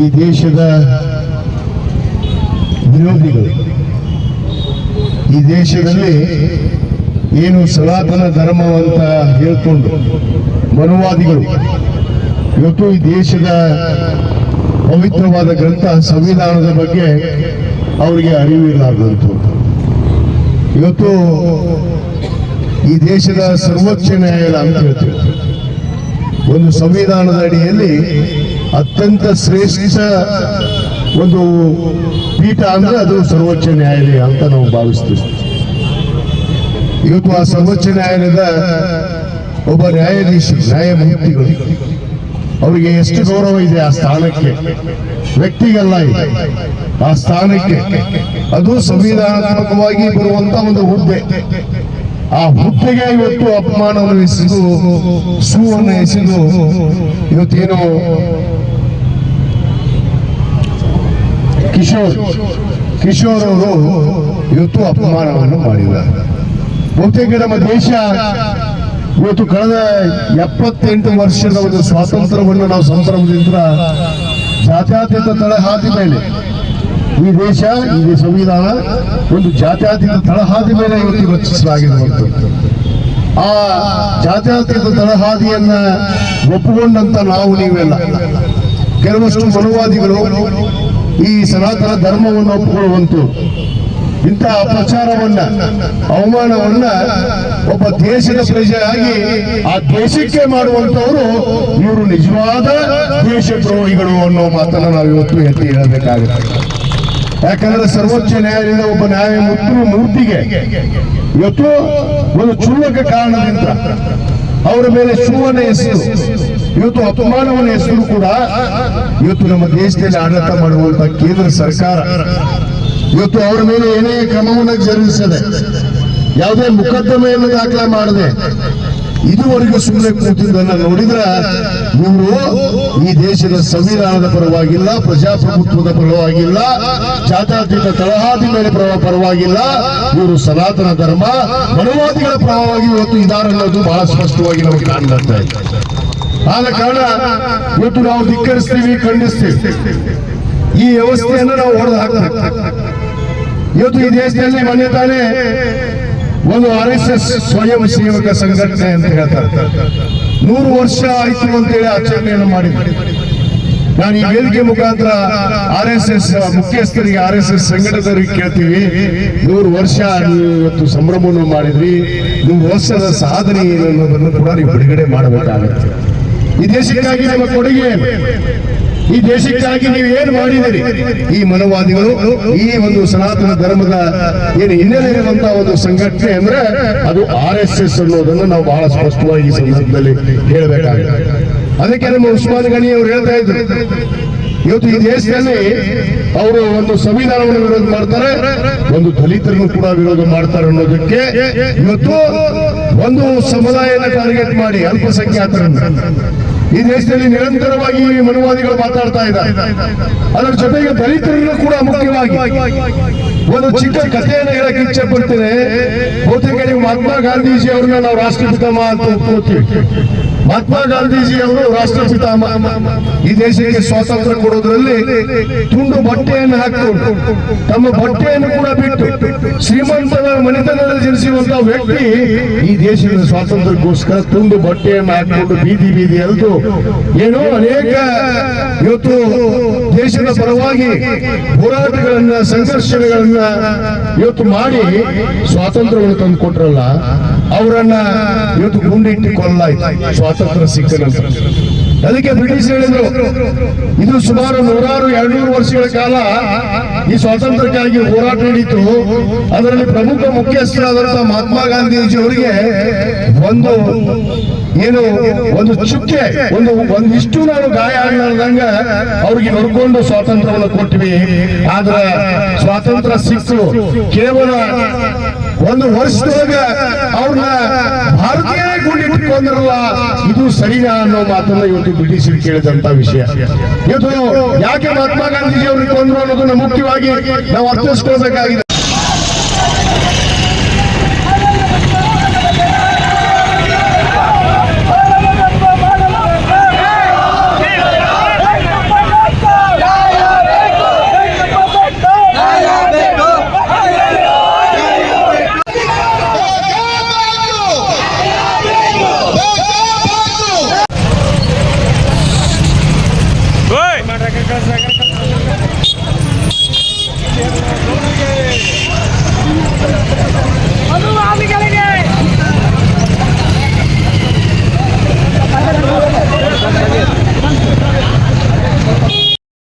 ಈ ದೇಶದ ವಿರೋಧಿಗಳು, ಈ ದೇಶದಲ್ಲಿ ಏನು ಸನಾತನ ಧರ್ಮ ಅಂತ ಹೇಳ್ಕೊಂಡು ಮನುವಾದಿಗಳು, ಇವತ್ತು ಈ ದೇಶದ ಪವಿತ್ರವಾದ ಗ್ರಂಥ ಸಂವಿಧಾನದ ಬಗ್ಗೆ ಅವರಿಗೆ ಅರಿವಿರಲಾರದಂತು ಇವತ್ತು ಈ ದೇಶದ ಸರ್ವೋಚ್ಚ ನ್ಯಾಯಾಲಯ ಅಂತ ಹೇಳ್ತೀವಿ. ಒಂದು ಸಂವಿಧಾನದ ಅಡಿಯಲ್ಲಿ ಅತ್ಯಂತ ಶ್ರೇಷ್ಠ ಒಂದು ಪೀಠ ಅಂದ್ರೆ ಅದು ಸರ್ವೋಚ್ಚ ನ್ಯಾಯಾಲಯ ಅಂತ ನಾವು ಭಾವಿಸ್ತೀವಿ. ಇವತ್ತು ಆ ಸರ್ವೋಚ್ಚ ನ್ಯಾಯಾಲಯದ ಒಬ್ಬ ನ್ಯಾಯಾಧೀಶ, ನ್ಯಾಯಮೂರ್ತಿಗಳು, ಅವರಿಗೆ ಎಷ್ಟು ಗೌರವ ಇದೆ ಆ ಸ್ಥಾನಕ್ಕೆ? ವ್ಯಕ್ತಿಗೆಲ್ಲ ಇದೆ. ಆ ಸ್ಥಾನಕ್ಕೆ ಅದು ಸಂವಿಧಾನಾತ್ಮಕವಾಗಿ ಬರುವಂತ ಒಂದು ಹುದ್ದೆ. ಆ ಹುದ್ದೆಗೆ ಇವತ್ತು ಅಪಮಾನವನ್ನು ಎಸೆದು ಸೂವನ್ನು ಎಸೆದು, ಇವತ್ತೇನು ಕಿಶೋರ್. ಕಿಶೋರ್ ಅವರು ಇವತ್ತು ಅಪಮಾನವನ್ನು ಮಾಡಿದ್ದಾರೆ. ಬಹುತೇಕ ನಮ್ಮ ದೇಶ ಇವತ್ತು ಕಳೆದ ಎಪ್ಪತ್ತೆಂಟು ವರ್ಷದ ಒಂದು ಸ್ವಾತಂತ್ರ್ಯವನ್ನು ನಾವು ಸಂಭ್ರಮದಿಂದ ಜಾತ್ಯತೀತ ತಳಹಾದಿ ಮೇಲೆ ಈ ದೇಶ, ಈ ಸಂವಿಧಾನ ಒಂದು ಜಾತ್ಯತೀತ ತಳಹಾದಿ ಮೇಲೆ ಇವತ್ತು ರಚಿಸಲಾಗಿರುವಂಥದ್ದು ಆ ಜಾತ್ಯತೀತ ತಳಹಾದಿಯನ್ನ ಒಪ್ಪಿಕೊಂಡಂತ ನಾವು ನೀವೆಲ್ಲ. ಕೆಲವಷ್ಟು ಮನುವಾದಿಗಳು ಈ ಸನಾತನ ಧರ್ಮವನ್ನು ಒಪ್ಪಿಕೊಳ್ಳುವಂತು ಇಂತಹ ಅಪಚಾರವನ್ನ ಅವಮಾನವನ್ನ ಒಬ್ಬ ದೇಶದ ಪ್ರಜೆಯಾಗಿ ಆ ದೇಶಕ್ಕೆ ಮಾಡುವಂತವರು ಇವರು ನಿಜವಾದ ದೇಶದ್ರೋಹಿಗಳು ಅನ್ನೋ ಮಾತನ್ನ ನಾವು ಇವತ್ತು ಎತ್ತಿ ಹೇಳಬೇಕಾಗುತ್ತೆ. ಯಾಕಂದ್ರೆ ಸರ್ವೋಚ್ಚ ನ್ಯಾಯಾಲಯದ ಒಬ್ಬ ನ್ಯಾಯಮೂರ್ತಿ ಮೂರ್ತಿಗೆ ಇವತ್ತು ಒಂದು ಚುಳ್ಳಕ ಕಾರಣದಿಂದ, ಅವರ ಮೇಲೆ ಶೂವನ್ನ ಎಸೆದು ಇವತ್ತು ಅಪಮಾನವನ್ನ ಹೆಸರು ಕೂಡ ಇವತ್ತು ನಮ್ಮ ದೇಶದಲ್ಲಿ ಆಡಳಿತ ಮಾಡುವಂತ ಕೇಂದ್ರ ಸರ್ಕಾರ ಇವತ್ತು ಅವರ ಮೇಲೆ ಏನೇ ಕ್ರಮವನ್ನು ಜರುಗಿಸದೆ ಯಾವುದೇ ಮುಕದ್ದಮೆಯನ್ನು ದಾಖಲೆ ಮಾಡದೆ ಇದುವರೆಗೂ ಸುಮ್ಮನೆ ಕೂತಿದ್ದನ್ನ ನೋಡಿದ್ರ ಇವರು ಈ ದೇಶದ ಸಂವಿಧಾನದ ಪರವಾಗಿಲ್ಲ, ಪ್ರಜಾಪ್ರಭುತ್ವದ ಪರವಾಗಿಲ್ಲ, ಜಾತ್ಯತೀತ ತಳಹಾದಿ ಮೇಲೆ ಪರ- ಪರವಾಗಿಲ್ಲ. ಇವರು ಸನಾತನ ಧರ್ಮ, ಮನುವಾದಿಗಳ ಪರವಾಗಿ ಇವತ್ತು ಇದಾರನ್ನೋದು ಬಹಳ ಸ್ಪಷ್ಟವಾಗಿ ನಮಗೆ ಕಾಣ್ತಾ ಇದೆ. ಆದ ಕಾರಣ ಇವತ್ತು ನಾವು ಧಿಕ್ಕರಿಸ್ತೀವಿ, ಖಂಡಿಸ್ತೀವಿ. ಈ ವ್ಯವಸ್ಥೆಯನ್ನು ನಾವು ಹೊಡೆದು ಹಾಕ್ಬೇಕು. ಇವತ್ತು ಈ ದೇಶದಲ್ಲಿ ಮೊನ್ನೆ ತಾನೇ ಒಂದು ಆರ್ ಎಸ್ ಎಸ್ ಸ್ವಯಂ ಸೇವಕ ಸಂಘಟನೆ ಅಂತ ಹೇಳ್ತಾರೆ. ನೂರು ವರ್ಷ ಆಯ್ತು ಅಂತೇಳಿ ಆಚರಣೆಯನ್ನು ಮಾಡಿದ್ದಾರೆ ನಾನು ಈ ವೇದಿಕೆ ಮುಖಾಂತರ ಆರ್ ಎಸ್ ಎಸ್ ಮುಖ್ಯಸ್ಥರಿಗೆ, ಆರ್ ಎಸ್ ಎಸ್ ಸಂಘಟನೆಯವರಿಗೆ ಕೇಳ್ತೀವಿ. ನೂರು ವರ್ಷ ನೀವು ಇವತ್ತು ಸಂಭ್ರಮವನ್ನು ಮಾಡಿದ್ರಿ. ನೂರು ವರ್ಷದ ಸಾಧನೆ ಏನು ಅನ್ನೋದನ್ನು ಕೂಡ ನೀವು ಬಿಡುಗಡೆ ಮಾಡಬೇಕಾಗುತ್ತೆ. ಈ ದೇಶಕ್ಕಾಗಿ ನಿಮ್ಮ ಕೊಡುಗೆ? ಈ ದೇಶಕ್ಕಾಗಿ ನೀವು ಏನು ಮಾಡಿದಿರಿ ಈ ಮನವಾದಿಗಳು, ಈ ಒಂದು ಸನಾತನ ಧರ್ಮದ ಏನು ಹಿನ್ನೆಲೆ ಇರುವಂತಹ ಒಂದು ಸಂಘಟನೆ ಅಂದ್ರೆ ಅದು ಆರ್ ಎಸ್ ಎಸ್ ಅನ್ನೋದನ್ನು ನಾವು ಬಹಳ ಸ್ಪಷ್ಟವಾಗಿ ಈ ಸಂದರ್ಭದಲ್ಲಿ ಹೇಳಬೇಕಾಗಿದೆ. ಅದಕ್ಕೆ ನಮ್ಮ ಉಸ್ಮಾನ್ ಗಣಿ ಅವರು ಹೇಳ್ತಾ ಇದ್ರು. ಇವತ್ತು ಈ ದೇಶದಲ್ಲಿ ಅವರು ಒಂದು ಸಂವಿಧಾನವನ್ನು ವಿರೋಧ ಮಾಡ್ತಾರೆ, ಒಂದು ದಲಿತರನ್ನು ಕೂಡ ವಿರೋಧ ಮಾಡ್ತಾರೆ ಅನ್ನೋದಕ್ಕೆ ಇವತ್ತು ಒಂದು ಸಮುದಾಯನ ಟಾರ್ಗೆಟ್ ಮಾಡಿ ಅಲ್ಪಸಂಖ್ಯಾತರನ್ನು. ಈ ದೇಶದಲ್ಲಿ ನಿರಂತರವಾಗಿ ಮನುವಾದಿಗಳು ಮಾತಾಡ್ತಾ ಇದ್ದಾರೆ. ಅದರ ಜೊತೆಗೆ ದಲಿತರನ್ನು ಕೂಡ ಮುಖ್ಯವಾಗಿ. ಒಂದು ಚಿಕ್ಕ ಕಥೆಯನ್ನು ಹೇಳಕ್ಕೆ ಇಚ್ಛೆ ಪಡ್ತೇನೆ. ಬಹುತೇಕ ಮಹಾತ್ಮ ಗಾಂಧೀಜಿ ಅವ್ರನ್ನ ನಾವು ರಾಷ್ಟ್ರಪಿತಾಮ ಅಂತ ಒಪ್ಕೋತೀವಿ ಮಹಾತ್ಮ ಗಾಂಧೀಜಿ ಅವರು ರಾಷ್ಟ್ರಪಿತಾಮ ಈ ದೇಶಕ್ಕೆ ಸ್ವಾತಂತ್ರ್ಯ ಕೊಡೋದ್ರಲ್ಲಿ ತುಂಡು ಬಟ್ಟೆಯನ್ನು ಹಾಕಿಕೊಂಡು ತಮ್ಮ ಬಟ್ಟೆಯನ್ನು ಕೂಡ ಬಿಟ್ಟು ಶ್ರೀಮಂತನ ಮನೆತನದಲ್ಲಿ ಜನಿಸುವಂತಹ ವ್ಯಕ್ತಿ ಈ ದೇಶದ ಸ್ವಾತಂತ್ರ್ಯಕ್ಕೋಸ್ಕರ ತುಂಡು ಬಟ್ಟೆಯನ್ನು ಹಾಕಿಕೊಂಡು ಬೀದಿ ಬೀದಿ ಅಲ್ದು ಏನೋ ಅನೇಕ ಇವತ್ತು ದೇಶದ ಪರವಾಗಿ ಹೋರಾಟಗಳನ್ನ, ಸಂಘರ್ಷಗಳನ್ನ ಇವತ್ತು ಮಾಡಿ ಸ್ವಾತಂತ್ರ್ಯವನ್ನು ತಂದು ಕೊಟ್ರಲ್ಲ ಅವರನ್ನ ಇವತ್ತು ಗುಂಡಿಟ್ಟು ಕೊಲ್ಲಾಯ್ತು ಸ್ವಾತಂತ್ರ್ಯ ಸಿಕ್ಕ ನಂತರ ಅದಕ್ಕೆ ಬ್ರಿಟಿಷ್ ಹೇಳಿದ್ರು, ಇದು ಸುಮಾರು ನೂರಾರು ಎರಡ್ನೂರು ವರ್ಷಗಳ ಕಾಲ ಈ ಸ್ವಾತಂತ್ರ್ಯಕ್ಕಾಗಿ ಹೋರಾಟ ನಡೀತು. ಅದರಲ್ಲಿ ಪ್ರಮುಖ ಮುಖ್ಯಸ್ಥರಾದಂತಹ ಮಹಾತ್ಮ ಗಾಂಧೀಜಿ ಅವರಿಗೆ ಒಂದು ಏನು, ಒಂದು ಚುಕ್ಕೆ, ಒಂದು, ಒಂದಿಷ್ಟು ನಾವು ಗಾಯ ಆಗಲಾರ್ದಂಗ ಅವ್ರಿಗೆ ನೋಡ್ಕೊಂಡು ಸ್ವಾತಂತ್ರ್ಯವನ್ನು ಕೊಟ್ವಿ. ಆದ್ರ ಸ್ವಾತಂತ್ರ್ಯ ಸಿಕ್ಕು ಕೇವಲ ಒಂದು ವರ್ಷದೊಳಗ ಅವ್ರನ್ನ ಗುಂಡಿಟ್ಟುಕೊಂಡ್ರಲ್ಲ ಇದು ಸರಿನಾ ಅನ್ನೋ ಮಾತನ್ನ ಇವತ್ತು ಬ್ರಿಟಿಷರು ಕೇಳಿದಂತ ವಿಷಯ. ಇದು ಯಾಕೆ ಮಹಾತ್ಮ ಗಾಂಧೀಜಿ ಅವ್ರಿಗೆ ಕೊಂದ್ರು ಅನ್ನೋದನ್ನ ಮುಖ್ಯವಾಗಿ ನಾವು ಅರ್ಥೈಸ್ಕೊಳ್ಬೇಕಾಗಿದೆ.